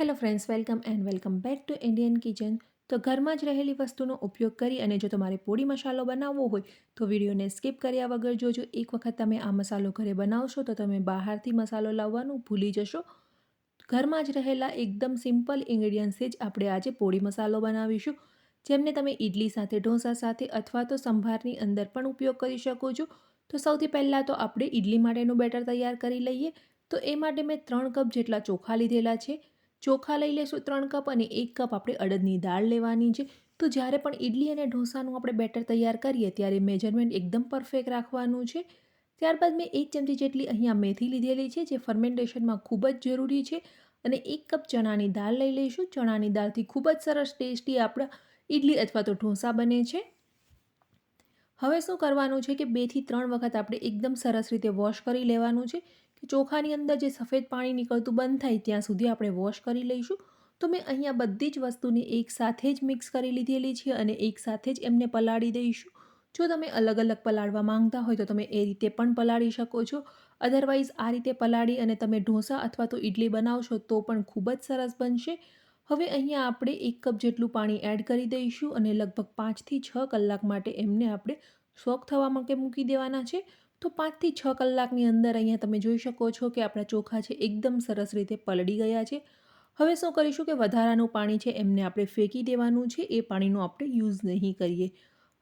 Hello friends welcome and welcome back to Indian kitchen તો ઘરમાં જ રહેલી વસ્તુનો ઉપયોગ કરી અને જો તમારે પોડી મસાલો બનાવવો હોય, તો વિડીયોને સ્કીપ કર્યા વગર જોજો. એક વખત તમે આ મસાલો ઘરે બનાવશો, તો તમે બહારથી મસાલો લાવવાનું ભૂલી જશો. ઘરમાં જ રહેલા એકદમ સિમ્પલ ઇન્ગ્રીડિયન્ટ્સથી જ આપણે આજે પોડી મસાલો બનાવીશું. જેમને તમે ઇડલી સાથે, ઢોસા સાથે અથવા તો સંભારની અંદર પણ ઉપયોગ કરી શકો છો. તો સૌથી પહેલાં તો આપણે ઇડલી માટેનું બેટર તૈયાર કરી લઈએ. તો એ માટે મેં ત્રણ કપ જેટલા ચોખા લીધેલા છે. ચોખા લઈ લેશું ત્રણ કપ અને એક કપ આપણે અડદની દાળ લેવાની છે. તો જ્યારે પણ ઇડલી અને ઢોસાનું આપણે બેટર તૈયાર કરીએ ત્યારે મેજરમેન્ટ એકદમ પરફેક્ટ રાખવાનું છે. ત્યારબાદ મેં એક ચમચી જેટલી અહીંયા મેથી લીધેલી છે, જે ફર્મેન્ટેશનમાં ખૂબ જ જરૂરી છે. અને એક કપ ચણાની દાળ લઈ લઈશું. ચણાની દાળથી ખૂબ જ સરસ ટેસ્ટી આપણા ઇડલી અથવા તો ઢોસા બને છે. હવે શું કરવાનું છે કે બેથી ત્રણ વખત આપણે એકદમ સરસ રીતે વોશ કરી લેવાનું છે. કે ચોખાની અંદર જે સફેદ પાણી નીકળતું બંધ થાય ત્યાં સુધી આપણે વોશ કરી લઈશું. તો મેં અહીંયા બધી જ વસ્તુને એક સાથે જ મિક્સ કરી લીધેલી છે અને એક સાથે જ એમને પલાળી દઈશું. જો તમે અલગ અલગ પલાળવા માંગતા હોય તો તમે એ રીતે પણ પલાળી શકો છો. અધરવાઇઝ આ રીતે પલાળી અને તમે ઢોસા અથવા તો ઇડલી બનાવશો તો પણ ખૂબ જ સરસ બનશે. હવે અહીંયા આપણે એક કપ જેટલું પાણી એડ કરી દઈશું અને લગભગ પાંચથી છ કલાક માટે એમને આપણે સોક થવા માટે મૂકી દેવાના છે. તો પાંચથી છ કલાકની અંદર અહીંયા તમે જોઈ શકો છો કે આપણા ચોખા છે એકદમ સરસ રીતે પલળી ગયા છે. હવે શું કરીશું કે વધારાનું પાણી છે એમને આપણે ફેંકી દેવાનું છે, એ પાણીનો આપણે યુઝ નહીં કરીએ.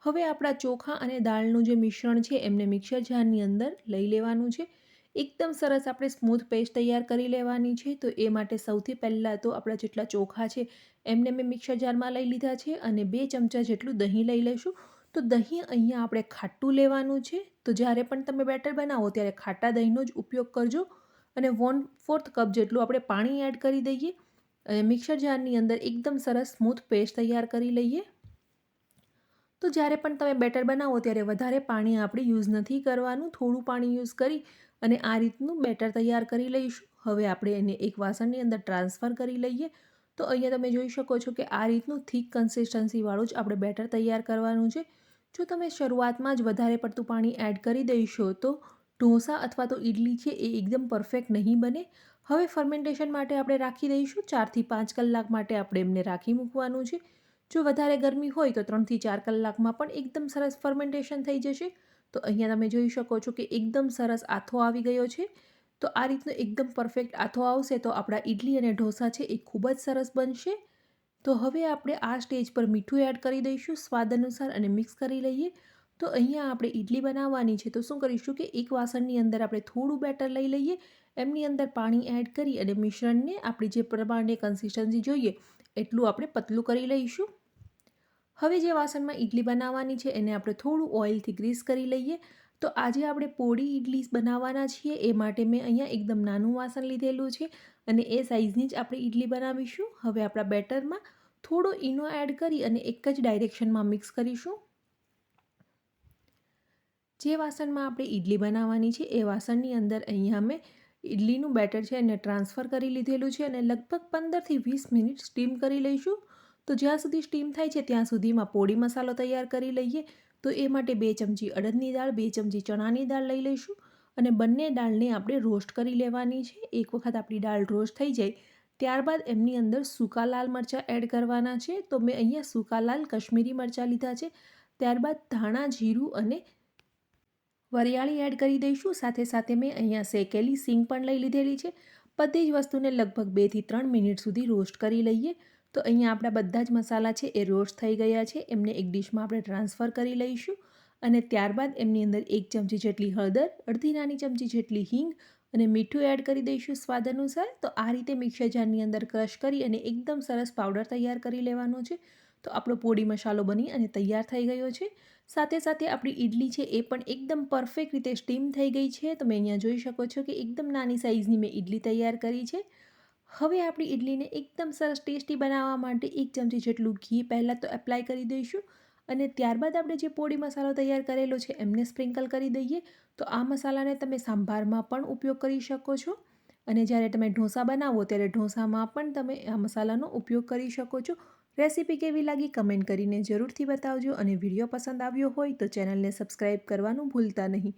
હવે આપણા ચોખા અને દાળનું જે મિશ્રણ છે એમને મિક્સર જારની અંદર લઈ લેવાનું છે. એકદમ સરસ આપણે સ્મૂથ પેસ્ટ તૈયાર કરી લેવાની છે, તો એ માટે સૌથી પહેલાં તો આપણા જેટલા ચોખા છે એમને મેં મિક્સર જારમાં લઈ લીધા છે અને બે ચમચા જેટલું દહીં લઈ લઈશું. તો દહીં અહીંયા આપણે ખાટું લેવાનું છે. તો જ્યારે પણ તમે બેટર બનાવો ત્યારે ખાટા દહીંનો જ ઉપયોગ કરજો અને વન ફોર્થ કપ જેટલું આપણે પાણી એડ કરી દઈએ. અને મિક્સર જારની અંદર એકદમ સરસ સ્મૂથ પેસ્ટ તૈયાર કરી લઈએ. તો જ્યારે પણ તમે બેટર બનાવો ત્યારે વધારે પાણી આપણે યુઝ નથી કરવાનું. થોડું પાણી યુઝ કરી અને આ રીતનું બેટર તૈયાર કરી લઈશું. હવે આપણે એને એક વાસણની અંદર ટ્રાન્સફર કરી લઈએ. તો અહીંયા તમે જોઈ શકો છો કે આ રીતનું થીક કન્સિસ્ટન્સીવાળું જ આપણે બેટર તૈયાર કરવાનું છે. જો તમે શરૂઆતમાં જ વધારે પડતું પાણી એડ કરી દઈશો તો ઢોસા અથવા તો ઇડલી છે એ એકદમ પરફેક્ટ નહીં બને. હવે ફર્મેન્ટેશન માટે આપણે રાખી દઈશું. ચારથી પાંચ કલાક માટે આપણે એમને રાખી મૂકવાનું છે. જો વધારે ગરમી હોય તો ત્રણથી ચાર કલાકમાં પણ એકદમ સરસ ફર્મેન્ટેશન થઈ જશે. તો અહીંયા તમે જોઈ શકો છો કે એકદમ સરસ આથો આવી ગયો છે. તો આ રીતનો એકદમ પરફેક્ટ આથો આવશે તો આપણા ઇડલી અને ઢોસા છે એ ખૂબ જ સરસ બનશે. તો હવે આપણે આ સ્ટેજ પર મીઠું એડ કરી દઈશું, સ્વાદ અનુસાર અને મિક્સ કરી લઈએ. તો અહીંયા આપણે ઇડલી બનાવવાની છે તો શું કરીશું કે એક વાસણની અંદર આપણે થોડું બેટર લઈ લઈએ, એમની અંદર પાણી એડ કરી અને મિશ્રણને આપણી જે પ્રમાણે કન્સિસ્ટન્સી જોઈએ એટલું આપણે પતલું કરી લઈશું. હવે જે વાસણમાં ઇડલી બનાવવાની છે એને આપણે થોડું ઓઇલથી ગ્રીસ કરી લઈએ. તો આજે આપણે પોળી ઇડલી બનાવવાના છીએ, એ માટે મેં અહીંયા એકદમ નાનું વાસણ લીધેલું છે અને એ સાઇઝની જ આપણે ઇડલી બનાવીશું. હવે આપણા બેટરમાં થોડો ઈનો એડ કરી અને એક જ ડાયરેક્શનમાં મિક્સ કરીશું. જે વાસણમાં આપણે ઇડલી બનાવવાની છે, એ વાસણની અંદર અહીંયા મેં ઇડલીનું બેટર છે એને ટ્રાન્સફર કરી લીધેલું છે અને લગભગ પંદરથી વીસ મિનિટ સ્ટીમ કરી લઈશું. તો જ્યાં સુધી સ્ટીમ થાય છે, ત્યાં સુધીમાં પોળી મસાલો તૈયાર કરી લઈએ. તો એ માટે બે ચમચી અડદની દાળ, બે ચમચી ચણાની દાળ લઈ લઈશું અને બંને દાળને આપણે રોસ્ટ કરી લેવાની છે. એક વખત આપણી દાળ રોસ્ટ થઈ જાય, ત્યારબાદ એમની અંદર સૂકા લાલ મરચાં એડ કરવાના છે. તો મેં અહીંયા સૂકા લાલ, કશ્મીરી મરચાં લીધા છે. ત્યારબાદ ધાણા, જીરું અને વરિયાળી એડ કરી દઈશું. સાથે સાથે મેં અહીંયા શેકેલી સિંગ પણ લઈ લીધેલી છે. બધી જ વસ્તુને લગભગ બેથી ત્રણ મિનિટ સુધી રોસ્ટ કરી લઈએ. તો અહીંયા આપણા બધા જ મસાલા છે એ રોસ્ટ થઈ ગયા છે. એમને એક ડીશમાં આપણે ટ્રાન્સફર કરી લઈશું અને ત્યારબાદ એમની અંદર એક ચમચી જેટલી હળદર, અડધી નાની ચમચી જેટલી હિંગ અને મીઠું એડ કરી દઈશું સ્વાદ અનુસાર. તો આ રીતે મિક્સર જારની અંદર ક્રશ કરી અને એકદમ સરસ પાવડર તૈયાર કરી લેવાનો છે. તો આપણો પોડી મસાલો બની અને તૈયાર થઈ ગયો છે. સાથે સાથે આપણી ઇડલી છે એ પણ એકદમ પરફેક્ટ રીતે સ્ટીમ થઈ ગઈ છે. તમે અહીંયા જોઈ શકો છો કે એકદમ નાની સાઇઝની મેં ઇડલી તૈયાર કરી છે. હવે આપણી ઇડલીને એકદમ સરસ ટેસ્ટી બનાવવા માટે એક ચમચી જેટલું ઘી પહેલાં તો એપ્લાય કરી દઈશું અને ત્યારબાદ આપણે જે પોડી મસાલો તૈયાર કરેલો છે એમને સ્પ્રિંકલ કરી દઈએ. તો આ મસાલાને તમે સાંભારમાં પણ ઉપયોગ કરી શકો છો અને જ્યારે તમે ઢોસા બનાવો ત્યારે ઢોસામાં પણ તમે આ મસાલાનો ઉપયોગ કરી શકો છો. રેસીપી કેવી લાગી કમેન્ટ કરીને જરૂરથી બતાવજો અને વીડિયો પસંદ આવ્યો હોય તો ચેનલને સબસ્ક્રાઈબ કરવાનું ભૂલતા નહીં.